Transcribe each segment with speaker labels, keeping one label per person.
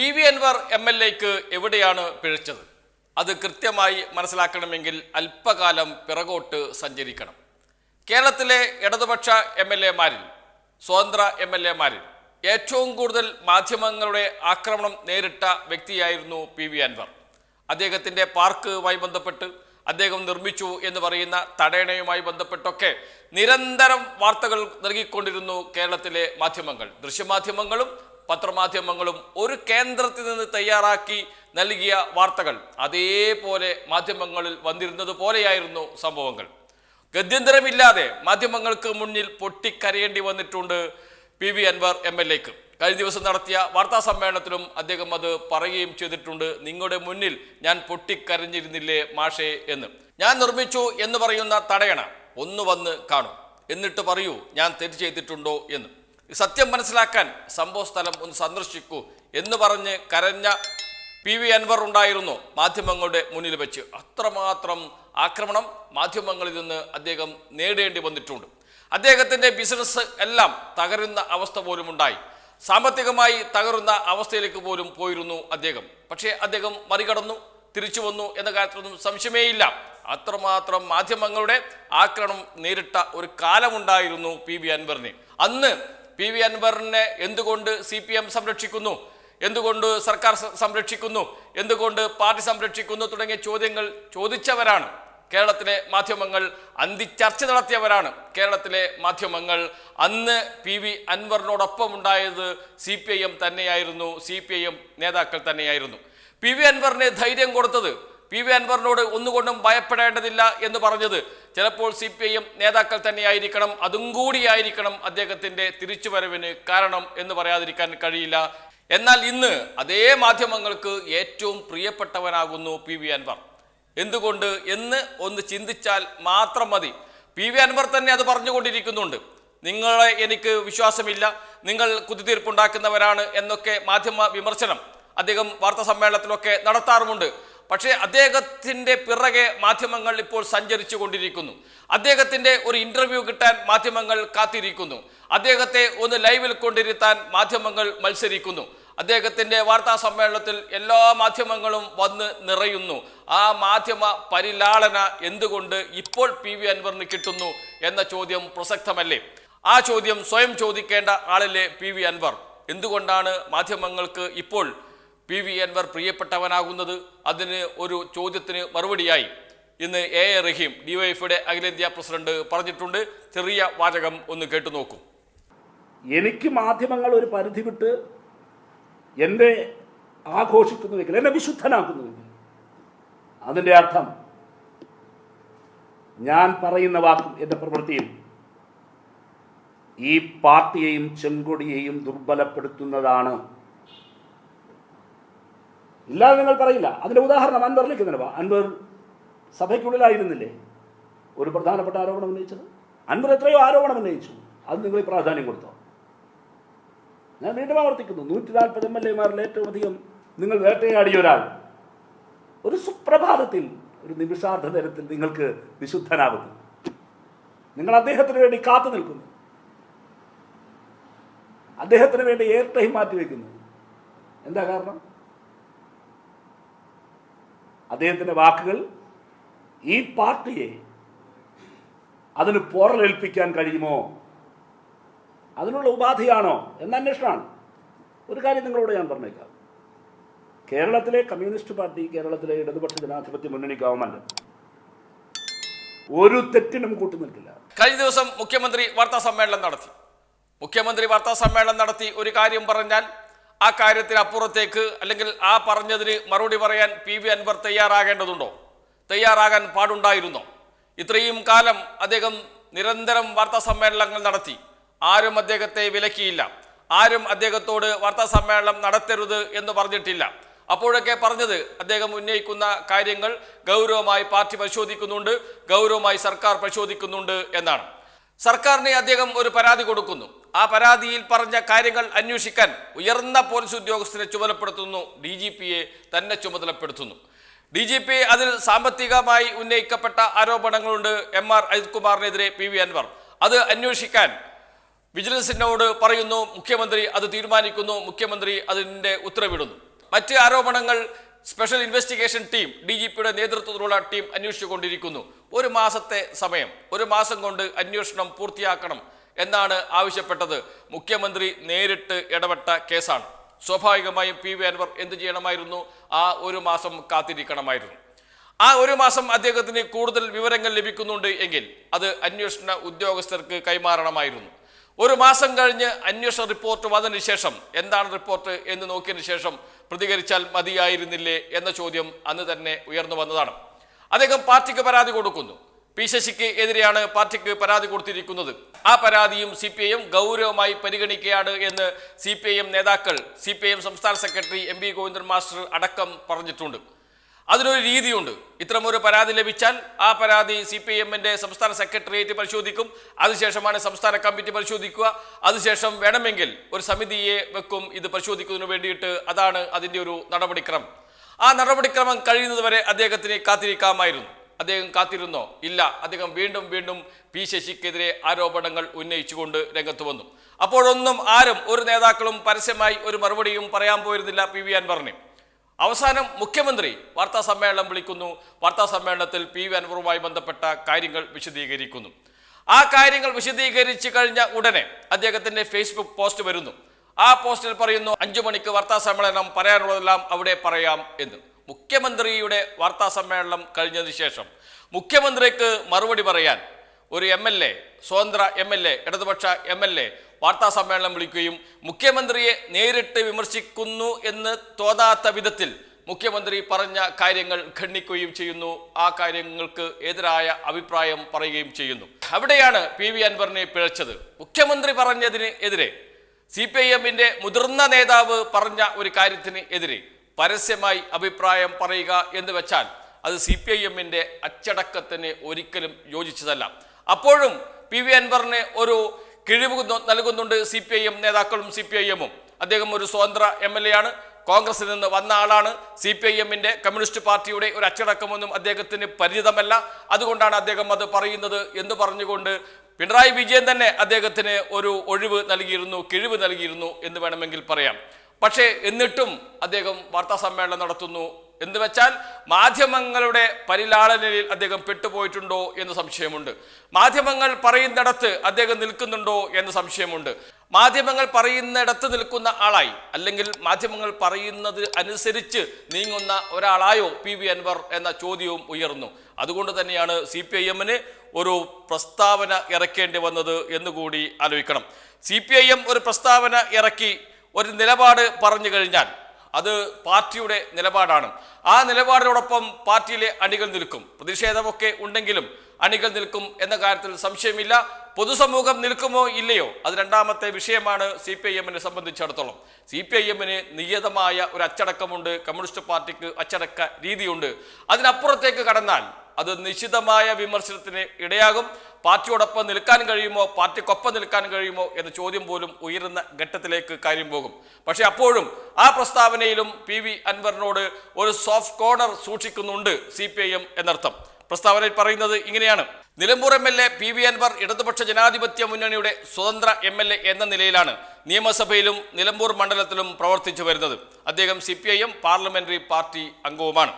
Speaker 1: P V Anvar M L എക്ക് എവിടെയാണ് പിഴച്ചത്? അത് കൃത്യമായി മനസ്സിലാക്കണമെങ്കിൽ അല്പകാലം പിറകോട്ട് സഞ്ചരിക്കണം. കേരളത്തിലെ ഇടതുപക്ഷ എം എൽ എമാരിൽ സ്വതന്ത്ര എം എൽ എമാരിൽ ഏറ്റവും കൂടുതൽ മാധ്യമങ്ങളുടെ ആക്രമണം നേരിട്ട വ്യക്തിയായിരുന്നു പി വി അൻവർ. അദ്ദേഹത്തിന്റെ പാർക്കുമായി ബന്ധപ്പെട്ട് അദ്ദേഹം നിർമ്മിച്ചു എന്ന് പറയുന്ന തടയണയുമായി ബന്ധപ്പെട്ടൊക്കെ നിരന്തരം വാർത്തകൾ നൽകിക്കൊണ്ടിരുന്നു കേരളത്തിലെ മാധ്യമങ്ങൾ. ദൃശ്യമാധ്യമങ്ങളും പത്രമാധ്യമങ്ങളും ഒരു കേന്ദ്രത്തിൽ നിന്ന് തയ്യാറാക്കി നൽകിയ വാർത്തകൾ അതേപോലെ മാധ്യമങ്ങളിൽ വന്നിരുന്നത് പോലെയായിരുന്നു സംഭവങ്ങൾ. ഗത്യന്തരമില്ലാതെ മാധ്യമങ്ങൾക്ക് മുന്നിൽ പൊട്ടിക്കരയേണ്ടി വന്നിട്ടുണ്ട് P V Anvar M L എക്ക്. കഴിഞ്ഞ ദിവസം നടത്തിയ വാർത്താ സമ്മേളനത്തിലും അദ്ദേഹം അത് പറയുകയും ചെയ്തിട്ടുണ്ട്. നിങ്ങളുടെ മുന്നിൽ ഞാൻ പൊട്ടിക്കരഞ്ഞിരുന്നില്ലേ മാഷേ എന്ന്. ഞാൻ നിർമ്മിച്ചു എന്ന് പറയുന്ന തടയണ ഒന്ന് വന്ന് കാണൂ. എന്നിട്ട് പറയൂ ഞാൻ തെറ്റ് ചെയ്തിട്ടുണ്ടോ എന്ന്. സത്യം മനസ്സിലാക്കാൻ സംഭവ സ്ഥലം ഒന്ന് സന്ദർശിക്കൂ എന്ന് പറഞ്ഞ് കരഞ്ഞ പി വി അൻവർ ഉണ്ടായിരുന്നു മാധ്യമങ്ങളുടെ മുന്നിൽ വെച്ച്. അത്രമാത്രം ആക്രമണം മാധ്യമങ്ങളിൽ നിന്ന് അദ്ദേഹം നേടേണ്ടി വന്നിട്ടുണ്ട്. അദ്ദേഹത്തിന്റെ ബിസിനസ് എല്ലാം തകരുന്ന അവസ്ഥ പോലും ഉണ്ടായി. സാമ്പത്തികമായി തകരുന്ന അവസ്ഥയിലേക്ക് പോലും പോയിരുന്നു അദ്ദേഹം. പക്ഷേ അദ്ദേഹം മറികടന്നു തിരിച്ചു വന്നു എന്ന കാര്യത്തിലൊന്നും സംശയമേയില്ല. അത്രമാത്രം മാധ്യമങ്ങളുടെ ആക്രമണം നേരിട്ട ഒരു കാലമുണ്ടായിരുന്നു പി വി അൻവറിന്. അന്ന് പി വി അൻവറിനെ എന്തുകൊണ്ട് സി പി എം സംരക്ഷിക്കുന്നു? എന്തുകൊണ്ട് സർക്കാർ സംരക്ഷിക്കുന്നു? എന്തുകൊണ്ട് പാർട്ടി സംരക്ഷിക്കുന്നു തുടങ്ങിയ ചോദ്യങ്ങൾ ചോദിച്ചവരാണ്. കേരളത്തിലെ മാധ്യമങ്ങൾ അന്തി ചർച്ച നടത്തിയവരാണ്. കേരളത്തിലെ മാധ്യമങ്ങൾ അന്ന് പി വി അൻവറിനോടൊപ്പം ഉണ്ടായത് സി പി ഐ എം തന്നെയായിരുന്നു. സി പി ഐ എം നേതാക്കൾ തന്നെയായിരുന്നു. പി വി അൻവറിന് ധൈര്യം കൊടുത്തത് പി വി അൻവറിനോട് ഒന്നുകൊണ്ടും ഭയപ്പെടേണ്ടതില്ല എന്ന് പറഞ്ഞത്. ചിലപ്പോൾ സി പി ഐ എം നേതാക്കൾ തന്നെയായിരിക്കണം അതും കൂടിയായിരിക്കണം അദ്ദേഹത്തിന്റെ തിരിച്ചുവരവിന് കാരണം എന്ന് പറയാതിരിക്കാൻ കഴിയില്ല. എന്നാൽ ഇന്ന് അതേ മാധ്യമങ്ങൾക്ക് ഏറ്റവും പ്രിയപ്പെട്ടവനാകുന്നു പി വി അൻവർ. എന്തുകൊണ്ട്? എന്ന് ഒന്ന് ചിന്തിച്ചാൽ മാത്രം മതി. പി വി അൻവർ തന്നെ അത് പറഞ്ഞുകൊണ്ടിരിക്കുന്നുണ്ട്. നിങ്ങളെ എനിക്ക് വിശ്വാസമില്ല നിങ്ങൾ കുത്തിത്തീർപ്പുണ്ടാക്കുന്നവരാണ് എന്നൊക്കെ മാധ്യമ വിമർശനം അദ്ദേഹം വാർത്താ സമ്മേളനത്തിലൊക്കെ നടത്താറുമുണ്ട്. പക്ഷേ അദ്ദേഹത്തിന്റെ പിറകെ മാധ്യമങ്ങൾ ഇപ്പോൾ സഞ്ചരിച്ചു കൊണ്ടിരിക്കുന്നു. അദ്ദേഹത്തിന്റെ ഒരു ഇന്റർവ്യൂ കിട്ടാൻ മാധ്യമങ്ങൾ കാത്തിരിക്കുന്നു. അദ്ദേഹത്തെ ഒന്ന് ലൈവിൽ കൊണ്ടിരുത്താൻ മാധ്യമങ്ങൾ മത്സരിക്കുന്നു. അദ്ദേഹത്തിന്റെ വാർത്താ സമ്മേളനത്തിൽ എല്ലാ മാധ്യമങ്ങളും വന്ന് നിറയുന്നു. ആ മാധ്യമ പരിലാളന എന്തുകൊണ്ട് ഇപ്പോൾ പി വി അൻവറിന് കിട്ടുന്നു എന്ന ചോദ്യം പ്രസക്തമല്ലേ? ആ ചോദ്യം സ്വയം ചോദിക്കേണ്ട ആളല്ലേ പി വി അൻവർ? എന്തുകൊണ്ടാണ് മാധ്യമങ്ങൾക്ക് ഇപ്പോൾ പി വി അൻവർ പ്രിയപ്പെട്ടവനാകുന്നത് അതിന് ഒരു ചോദ്യത്തിന് മറുപടിയായി. ഇന്ന് എ എ റഹീം ഡിവൈഎഫിയുടെ അഖിലേന്ത്യാ പ്രസിഡന്റ് പറഞ്ഞിട്ടുണ്ട്. ചെറിയ വാചകം ഒന്ന് കേട്ടു നോക്കൂ.
Speaker 2: എനിക്ക് മാധ്യമങ്ങൾ ഒരു പരിധി വിട്ട് എന്നെ ആഘോഷിക്കുന്നുവെങ്കിൽ എന്നെ വിശുദ്ധനാക്കുന്നുവെങ്കിൽ അതിന്റെ അർത്ഥം ഞാൻ പറയുന്ന വാക്കും എന്റെ പ്രവൃത്തിയും ഈ പാർട്ടിയെയും ചെങ്കൊടിയെയും ദുർബലപ്പെടുത്തുന്നതാണ്. ഇല്ലാതെ നിങ്ങൾ പറയില്ല. അതിന്റെ ഉദാഹരണം അൻവറിലേക്ക് തന്നെ അൻവർ സഭയ്ക്കുള്ളിലായിരുന്നില്ലേ? ഒരു പ്രധാനപ്പെട്ട ആരോപണം ഉന്നയിച്ചത്. അൻവർ എത്രയോ ആരോപണം ഉന്നയിച്ചു. അത് നിങ്ങൾ പ്രാധാന്യം കൊടുത്തോ? ഞാൻ വീണ്ടും ആവർത്തിക്കുന്നു. നൂറ്റി നാൽപ്പത് എം എൽ എമാരിൽ ഏറ്റവും അധികം നിങ്ങൾ വേട്ടയാടിയ ഒരാൾ. ഒരു സുപ്രഭാതത്തിൽ ഒരു നിമിഷാർദ്ധ നേരത്തിൽ നിങ്ങൾക്ക് വിശുദ്ധനാകുന്നു. നിങ്ങൾ അദ്ദേഹത്തിന് വേണ്ടി കാത്തു നിൽക്കുന്നു. അദ്ദേഹത്തിന് വേണ്ടി എയർ മാറ്റിവെക്കുന്നു. എന്താ കാരണം? അദ്ദേഹത്തിന്റെ വാക്കുകൾ ഈ പാർട്ടിയെ അതിന് പോറലേൽപ്പിക്കാൻ കഴിയുമോ? അതിനുള്ള ഉപാധിയാണോ? എന്ന അന്വേഷണമാണ്. ഒരു കാര്യം നിങ്ങളോട് ഞാൻ പറഞ്ഞേക്കാം. കേരളത്തിലെ കമ്മ്യൂണിസ്റ്റ് പാർട്ടി കേരളത്തിലെ ഇടതുപക്ഷ ജനാധിപത്യ മുന്നണി ഗവൺമെന്റ് ഒരു തെറ്റിനും കൂട്ടുനിൽക്കില്ല
Speaker 1: കഴിഞ്ഞ ദിവസം മുഖ്യമന്ത്രി വാർത്താ സമ്മേളനം നടത്തി. മുഖ്യമന്ത്രി വാർത്താ സമ്മേളനം നടത്തി ഒരു കാര്യം പറഞ്ഞാൽ ആ കാര്യത്തിന് അപ്പുറത്തേക്ക് അല്ലെങ്കിൽ ആ പറഞ്ഞതിന് മറുപടി പറയാൻ പി വി അൻവർ തയ്യാറാകേണ്ടതുണ്ടോ? തയ്യാറാകാൻ പാടുണ്ടായിരുന്നോ? ഇത്രയും കാലം അദ്ദേഹം നിരന്തരം വാർത്താ സമ്മേളനങ്ങൾ നടത്തി. ആരും അദ്ദേഹത്തെ വിലക്കിയില്ല. ആരും അദ്ദേഹത്തോട് വാർത്താ സമ്മേളനം നടത്തരുത് എന്ന് പറഞ്ഞിട്ടില്ല. അപ്പോഴൊക്കെ പറഞ്ഞത് അദ്ദേഹം ഉന്നയിക്കുന്ന കാര്യങ്ങൾ ഗൗരവമായി പാർട്ടി പരിശോധിക്കുന്നുണ്ട് ഗൗരവമായി സർക്കാർ പരിശോധിക്കുന്നുണ്ട് എന്നാണ്. സർക്കാരിനെ അദ്ദേഹം ഒരു പരാതി കൊടുക്കുന്നു. ആ പരാതിയിൽ പറഞ്ഞ കാര്യങ്ങൾ അന്വേഷിക്കാൻ ഉയർന്ന പോലീസ് ഉദ്യോഗസ്ഥനെ ചുമതലപ്പെടുത്തുന്നു. ഡി ജി പിയെ തന്നെ ചുമതലപ്പെടുത്തുന്നു. ഡി ജി പി അതിൽ സാമ്പത്തികമായി ഉന്നയിക്കപ്പെട്ട ആരോപണങ്ങളുണ്ട്. എം ആർ അജിത് കുമാറിനെതിരെ പി വി അൻവർ. അത് അന്വേഷിക്കാൻ വിജിലൻസിനോട് പറയുന്നു. മുഖ്യമന്ത്രി അത് തീരുമാനിക്കുന്നു. മുഖ്യമന്ത്രി അതിന്റെ ഉത്തരവിടുന്നു. മറ്റ് ആരോപണങ്ങൾ special investigation team D G പിയുടെ നേതൃത്വത്തിലുള്ള ടീം അന്വേഷിച്ചുകൊണ്ടിരിക്കുന്നു. ഒരു മാസത്തെ സമയം ഒരു മാസം കൊണ്ട് അന്വേഷണം പൂർത്തിയാക്കണം എന്നാണ് ആവശ്യപ്പെട്ടത്. മുഖ്യമന്ത്രി നേരിട്ട് ഇടപെട്ട കേസാണ്. സ്വാഭാവികമായും പി വി അൻവർ എന്ത് ചെയ്യണമായിരുന്നു? ആ ഒരു മാസം കാത്തിരിക്കണമായിരുന്നു. ആ ഒരു മാസം അദ്ദേഹത്തിന് കൂടുതൽ വിവരങ്ങൾ ലഭിക്കുന്നുണ്ട് എങ്കിൽ അത് അന്വേഷണ ഉദ്യോഗസ്ഥർക്ക് കൈമാറണമായിരുന്നു. ഒരു മാസം കഴിഞ്ഞ് അന്വേഷണ റിപ്പോർട്ട് വന്നതിന് ശേഷം എന്താണ് റിപ്പോർട്ട് എന്ന് നോക്കിയതിന് ശേഷം പ്രതികരിച്ചാൽ മതിയായിരുന്നില്ലേ എന്ന ചോദ്യം അന്ന് തന്നെ ഉയർന്നു വന്നതാണ്. അദ്ദേഹം പാർട്ടിക്ക് പരാതി കൊടുക്കുന്നു. പി ശശിക്ക് എതിരെയാണ് പാർട്ടിക്ക് പരാതി കൊടുത്തിരിക്കുന്നത്. ആ പരാതിയും സി പി ഐ ഗൗരവമായി പരിഗണിക്കുകയാണ് എന്ന് സി പി ഐ എം നേതാക്കൾ സി പി ഐ എം സംസ്ഥാന secretary M P Govindan master അടക്കം പറഞ്ഞിട്ടുണ്ട്. അതിനൊരു രീതിയുണ്ട്. ഇത്തരമൊരു പരാതി ലഭിച്ചാൽ ആ പരാതി സി പി എമ്മിന്റെ സംസ്ഥാന സെക്രട്ടേറിയറ്റ് പരിശോധിക്കും. അതിനുശേഷമാണ് സംസ്ഥാന കമ്മിറ്റി പരിശോധിക്കുക. അതിനുശേഷം വേണമെങ്കിൽ ഒരു സമിതിയെ വെക്കും. ഇത് പരിശോധിക്കുന്നതിന് വേണ്ടിയിട്ട് അതാണ് അതിന്റെ ഒരു നടപടിക്രമം. ആ നടപടിക്രമം കഴിയുന്നതുവരെ അദ്ദേഹത്തിന് കാത്തിരിക്കാമായിരുന്നു. അദ്ദേഹം കാത്തിരുന്നോ? ഇല്ല. അദ്ദേഹം വീണ്ടും വീണ്ടും പി ശശിക്കെതിരെ ആരോപണങ്ങൾ ഉന്നയിച്ചുകൊണ്ട് രംഗത്ത് വന്നു. അപ്പോഴൊന്നും ആരും ഒരു നേതാക്കളും പരസ്യമായി ഒരു മറുപടിയും പറയാൻ പോയിരുന്നില്ല പി വി അൻവറിനെ. അവസാനം മുഖ്യമന്ത്രി വാർത്താ സമ്മേളനം വിളിക്കുന്നു. വാർത്താ സമ്മേളനത്തിൽ പി വി അൻവറുമായി ബന്ധപ്പെട്ട കാര്യങ്ങൾ വിശദീകരിക്കുന്നു. ആ കാര്യങ്ങൾ വിശദീകരിച്ചു കഴിഞ്ഞ ഉടനെ അദ്ദേഹത്തിന്റെ ഫേസ്ബുക്ക് പോസ്റ്റ് വരുന്നു. ആ പോസ്റ്റിൽ പറയുന്നു അഞ്ചു മണിക്ക് വാർത്താ സമ്മേളനം പറയാനുള്ളതെല്ലാം അവിടെ പറയാം എന്ന്. മുഖ്യമന്ത്രിയുടെ വാർത്താ സമ്മേളനം കഴിഞ്ഞതിന് ശേഷം മുഖ്യമന്ത്രിക്ക് മറുപടി പറയാൻ ഒരു എം എൽ എ സ്വതന്ത്ര എം എൽ എ ഇടതുപക്ഷ എം എൽ എ വാർത്താ സമ്മേളനം വിളിക്കുകയും മുഖ്യമന്ത്രിയെ നേരിട്ട് വിമർശിക്കുന്നു എന്ന് തോന്നാത്ത വിധത്തിൽ മുഖ്യമന്ത്രി പറഞ്ഞ കാര്യങ്ങൾ ഖണ്ഡിക്കുകയും ചെയ്യുന്നു. ആ കാര്യങ്ങൾക്ക് എതിരായ അഭിപ്രായം പറയുകയും ചെയ്യുന്നു. അവിടെയാണ് പി വി അൻവറിനെ പിഴച്ചത്. മുഖ്യമന്ത്രി പറഞ്ഞതിന് എതിരെ സി പി ഐ എമ്മിന്റെ മുതിർന്ന നേതാവ് പറഞ്ഞ ഒരു കാര്യത്തിന് എതിരെ പരസ്യമായി അഭിപ്രായം പറയുക എന്ന് വെച്ചാൽ അത് സി പി ഐ എമ്മിന്റെ അച്ചടക്കത്തിന് ഒരിക്കലും യോജിച്ചതല്ല. അപ്പോഴും പി വി അൻവറിന് ഒരു കിഴിവ് നൽകുന്നുണ്ട് സി പി ഐ എം നേതാക്കളും സി പി ഐ എമ്മും അദ്ദേഹം ഒരു സ്വതന്ത്ര എം എൽ എ ആണ്. കോൺഗ്രസിൽ നിന്ന് വന്ന ആളാണ്. സി പി ഐ എമ്മിന്റെ കമ്മ്യൂണിസ്റ്റ് പാർട്ടിയുടെ ഒരു അച്ചടക്കമൊന്നും അദ്ദേഹത്തിന് പരിചിതമല്ല. അതുകൊണ്ടാണ് അദ്ദേഹം അത് പറയുന്നത് എന്ന് പറഞ്ഞുകൊണ്ട് പിണറായി വിജയൻ തന്നെ അദ്ദേഹത്തിന് ഒരു ഒഴിവ് നൽകിയിരുന്നു കിഴിവ് നൽകിയിരുന്നു എന്ന് വേണമെങ്കിൽ പറയാം. പക്ഷേ എന്നിട്ടും അദ്ദേഹം വാർത്താ സമ്മേളനം നടത്തുന്നു. എന്ന് വെച്ചാൽ മാധ്യമങ്ങളുടെ പരിലാളനയിൽ അദ്ദേഹം പെട്ടുപോയിട്ടുണ്ടോ എന്ന് സംശയമുണ്ട്. മാധ്യമങ്ങൾ പറയുന്നിടത്ത് അദ്ദേഹം നിൽക്കുന്നുണ്ടോ എന്ന് സംശയമുണ്ട്. മാധ്യമങ്ങൾ പറയുന്നിടത്ത് നിൽക്കുന്ന ആളായി അല്ലെങ്കിൽ മാധ്യമങ്ങൾ പറയുന്നത് അനുസരിച്ച് നീങ്ങുന്ന ഒരാളായോ പി വി അൻവർ എന്ന ചോദ്യവും ഉയർന്നു. അതുകൊണ്ട് തന്നെയാണ് സി പി ഐ എമ്മിന് ഒരു പ്രസ്താവന ഇറക്കേണ്ടി വന്നത് എന്നുകൂടി ആലോചിക്കണം. സി പി ഐ എം ഒരു പ്രസ്താവന ഇറക്കി ഒരു നിലപാട് പറഞ്ഞു കഴിഞ്ഞാൽ അത് പാർട്ടിയുടെ നിലപാടാണ്. ആ നിലപാടിനോടൊപ്പം പാർട്ടിയിലെ അണികൾ നിൽക്കും. പ്രതിഷേധമൊക്കെ ഉണ്ടെങ്കിലും അണികൾ നിൽക്കും എന്ന കാര്യത്തിൽ സംശയമില്ല. പൊതുസമൂഹം നിൽക്കുമോ ഇല്ലയോ? അത് രണ്ടാമത്തെ വിഷയമാണ് സി പി ഐ എമ്മിനെ സംബന്ധിച്ചിടത്തോളം. സി പി ഐ എമ്മിന് നിയതമായ ഒരു അച്ചടക്കമുണ്ട്. കമ്മ്യൂണിസ്റ്റ് പാർട്ടിക്ക് അച്ചടക്ക രീതിയുണ്ട്. അതിനപ്പുറത്തേക്ക് കടന്നാൽ അത് നിശിതമായ വിമർശനത്തിന് ഇടയാകും. പാർട്ടിയോടൊപ്പം നിൽക്കാൻ കഴിയുമോ? പാർട്ടിക്കൊപ്പം നിൽക്കാൻ കഴിയുമോ? എന്ന ചോദ്യം പോലും ഉയരുന്ന ഘട്ടത്തിലേക്ക് കാര്യം പോകും. പക്ഷെ അപ്പോഴും ആ പ്രസ്താവനയിലും പി വി അൻവറിനോട് ഒരു സോഫ്റ്റ് കോർണർ സൂക്ഷിക്കുന്നുണ്ട് സി പി ഐ എം എന്നർത്ഥം. പ്രസ്താവനയിൽ പറയുന്നത് ഇങ്ങനെയാണ്. Nilambur M L A P V Anvar ഇടതുപക്ഷ ജനാധിപത്യ മുന്നണിയുടെ സ്വതന്ത്ര എം എൽ എ എന്ന നിലയിലാണ് നിയമസഭയിലും നിലമ്പൂർ മണ്ഡലത്തിലും പ്രവർത്തിച്ചു വരുന്നത്. അദ്ദേഹം C P I M parliamentary party അംഗവുമാണ്.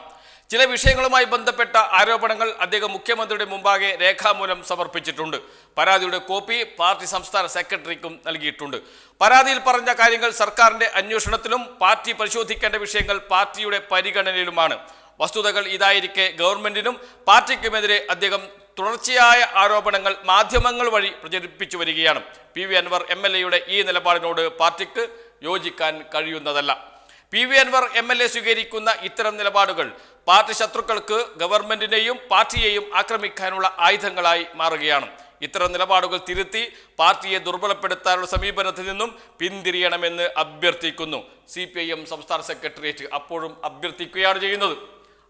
Speaker 1: ചില വിഷയങ്ങളുമായി ബന്ധപ്പെട്ട ആരോപണങ്ങൾ അദ്ദേഹം മുഖ്യമന്ത്രിയുടെ മുമ്പാകെ രേഖാമൂലം സമർപ്പിച്ചിട്ടുണ്ട്. പരാതിയുടെ കോപ്പി പാർട്ടി സംസ്ഥാന സെക്രട്ടറിക്കും നൽകിയിട്ടുണ്ട്. പരാതിയിൽ പറഞ്ഞ കാര്യങ്ങൾ സർക്കാരിന്റെ അന്വേഷണത്തിലും പാർട്ടി പരിശോധിക്കേണ്ട വിഷയങ്ങൾ പാർട്ടിയുടെ പരിഗണനയിലുമാണ്. വസ്തുതകൾ ഇതായിരിക്കെ ഗവൺമെന്റിനും പാർട്ടിക്കുമെതിരെ അദ്ദേഹം തുടർച്ചയായ ആരോപണങ്ങൾ മാധ്യമങ്ങൾ വഴി പ്രചരിപ്പിച്ചു വരികയാണ്. P V Anvar M L എയുടെ ഈ നിലപാടിനോട് പാർട്ടിക്ക് യോജിക്കാൻ കഴിയുന്നതല്ല. P V Anvar M L A സ്വീകരിക്കുന്ന ഇത്തരം നിലപാടുകൾ പാർട്ടി ശത്രുക്കൾക്ക് ഗവൺമെന്റിനെയും പാർട്ടിയെയും ആക്രമിക്കാനുള്ള ആയുധങ്ങളായി മാറുകയാണ്. ഇത്തരം നിലപാടുകൾ തിരുത്തി പാർട്ടിയെ ദുർബലപ്പെടുത്താനുള്ള സമീപനത്തിൽ നിന്നും പിന്തിരിയണമെന്ന് അഭ്യർത്ഥിക്കുന്നു. സി സംസ്ഥാന സെക്രട്ടേറിയറ്റ് അപ്പോഴും അഭ്യർത്ഥിക്കുകയാണ് ചെയ്യുന്നത്.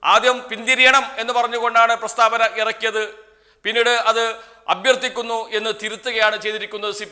Speaker 1: ആദ്യം പിന്തിരിയണം എന്ന് പറഞ്ഞുകൊണ്ടാണ് പ്രസ്താവന ഇറക്കിയത്. പിന്നീട് അത് അഭ്യർത്ഥിക്കുന്നു എന്ന് തിരുത്തുകയാണ് ചെയ്തിരിക്കുന്നത് സി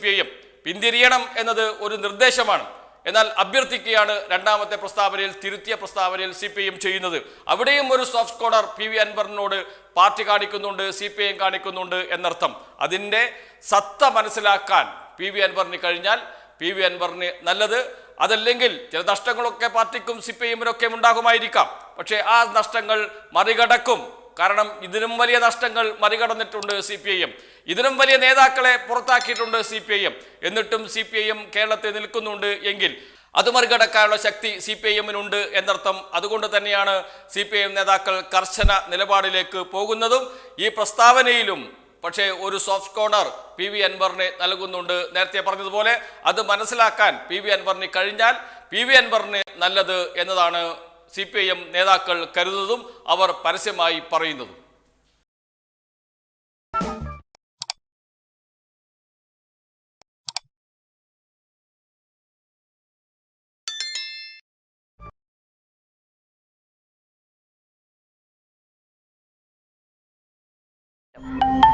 Speaker 1: പിന്തിരിയണം എന്നത് ഒരു നിർദ്ദേശമാണ്. എന്നാൽ അഭ്യർത്ഥിക്കുകയാണ് രണ്ടാമത്തെ പ്രസ്താവനയിൽ തിരുത്തിയ പ്രസ്താവനയിൽ സി പി എം ചെയ്യുന്നത്. അവിടെയും ഒരു സോഫ്റ്റ് കോർണർ പി വി അൻവറിനോട് പാർട്ടി കാണിക്കുന്നുണ്ട് സി പി എം കാണിക്കുന്നുണ്ട് എന്നർത്ഥം. അതിന്റെ സത്ത മനസ്സിലാക്കാൻ പി വി അൻവറിന് കഴിഞ്ഞാൽ പി വി അൻവറിന് നല്ലത്. അതല്ലെങ്കിൽ ചില നഷ്ടങ്ങളൊക്കെ പാർട്ടിക്കും സി പി എമ്മിനൊക്കെ ഉണ്ടാകുമായിരിക്കാം. പക്ഷേ ആ നഷ്ടങ്ങൾ മറികടക്കും. കാരണം ഇതിനും വലിയ നഷ്ടങ്ങൾ മറികടന്നിട്ടുണ്ട് സി പി ഐ എം ഇതിനും വലിയ നേതാക്കളെ പുറത്താക്കിയിട്ടുണ്ട് സി പി ഐ എം എന്നിട്ടും സി പി ഐ എം കേരളത്തിൽ നിൽക്കുന്നുണ്ട് എങ്കിൽ അത് മറികടക്കാനുള്ള ശക്തി സി പി ഐ എമ്മിനുണ്ട് എന്നർത്ഥം. അതുകൊണ്ട് തന്നെയാണ് സി പി ഐ എം നേതാക്കൾ കർശന നിലപാടിലേക്ക് പോകുന്നതും ഈ പ്രസ്താവനയിലും പക്ഷേ ഒരു സോഫ്റ്റ് കോർണർ പി വി അൻവറിന് നൽകുന്നുണ്ട്. നേരത്തെ പറഞ്ഞതുപോലെ അത് മനസ്സിലാക്കാൻ പി വി അൻവറിന് കഴിഞ്ഞാൽ പി വി അൻവറിന് നല്ലത് എന്നതാണ് സി പി ഐ എം നേതാക്കൾ കരുതുന്നതും അവർ പരസ്യമായി പറയുന്നതും. you